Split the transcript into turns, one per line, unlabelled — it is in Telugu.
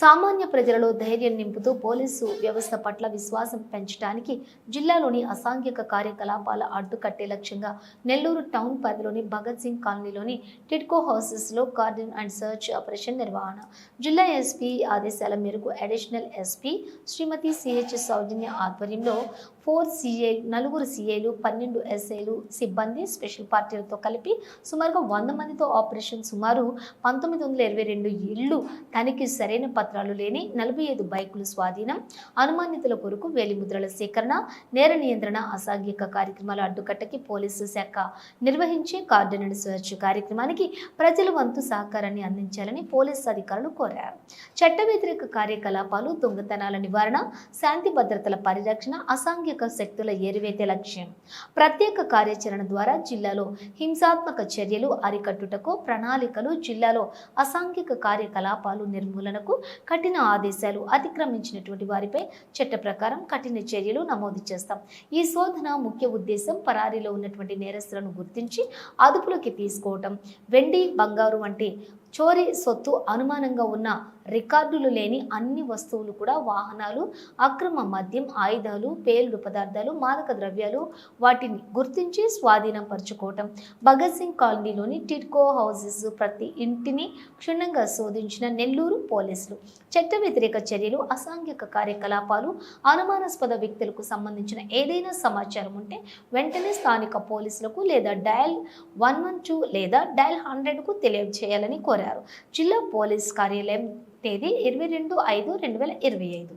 సామాన్య ప్రజలలో ధైర్యం నింపుతూ పోలీసు వ్యవస్థ పట్ల విశ్వాసం పెంచడానికి జిల్లాలోని అసాంఘిక కార్యకలాపాల అడ్డుకట్టే లక్ష్యంగా నెల్లూరు టౌన్ పరిధిలోని భగత్ సింగ్ కాలనీలోని టిడ్కో హౌసెస్లో కార్డన్ అండ్ సర్చ్ ఆపరేషన్ నిర్వహణ. జిల్లా ఎస్పీ ఆదేశాల మేరకు additional SP Shrimati CH Soujanya ఆధ్వర్యంలో ఫోర్ సిఐ నలుగురు సీఏలు పన్నెండు ఎస్ఏలు సిబ్బంది స్పెషల్ పార్టీలతో కలిపి సుమారుగా వంద మందితో ఆపరేషన్ సుమారు పంతొమ్మిది వందల ఇరవై రెండు ఇళ్ళు తనకి సరైన పత్రాలు లేని నలభై ఐదు బైకులు స్వాధీనం అనుమానితుల కొరకు వేలిముద్రల సేకరణ నేర నియంత్రణ అసాంఘిక కార్యక్రమాల అడ్డుకట్టకి పోలీసు శాఖ నిర్వహించే కార్డనెడ్ సెర్చ్ కార్యక్రమానికి ప్రజలు వంతు సహకారాన్ని అందించాలని పోలీసు అధికారులు కోరారు. చట్ట వ్యతిరేక కార్యకలాపాలు దొంగతనాల నివారణ శాంతి భద్రతల పరిరక్షణ అసాంఘిక శక్తుల ఎరివేతే లక్ష్యం. ప్రత్యేక కార్యాచరణ ద్వారా జిల్లాలో హింసాత్మక చర్యలు అరికట్టుటకు ప్రణాళికలు జిల్లాలో అసాంఘిక కార్యకలాపాలు నిర్మూలనకు కఠిన ఆదేశాలు అతిక్రమించినటువంటి వారిపై చట్ట ప్రకారం కఠిన చర్యలు నమోదు చేస్తాం. ఈ శోధన ముఖ్య ఉద్దేశం పరారీలో ఉన్నటువంటి నేరస్తులను గుర్తించి అదుపులోకి తీసుకోవటం. వెండి బంగారు వంటి చోరీ సొత్తు అనుమానంగా ఉన్న రికార్డులు లేని అన్ని వస్తువులు కూడా వాహనాలు అక్రమ మద్యం ఆయుధాలు పేలుడు పదార్థాలు మాదక ద్రవ్యాలు వాటిని గుర్తించి స్వాధీనం పరుచుకోవటం భగత్ సింగ్ కాలనీలోని టిడ్కో హౌసెస్ ప్రతి ఇంటిని క్షుణ్ణంగా శోధించిన నెల్లూరు పోలీసులు. చట్ట వ్యతిరేక చర్యలు అసాంఘిక కార్యకలాపాలు అనుమానాస్పద వ్యక్తులకు సంబంధించిన ఏదైనా సమాచారం ఉంటే వెంటనే స్థానిక పోలీసులకు లేదా డయల్ వన్ వన్ టూ లేదా డయల్ హండ్రెడ్కు తెలియజేయాలని కోరారు. జిల్లా పోలీస్ కార్యాలయం తేదీ ఇరవై రెండు ఐదు రెండు వేల ఇరవై ఐదు.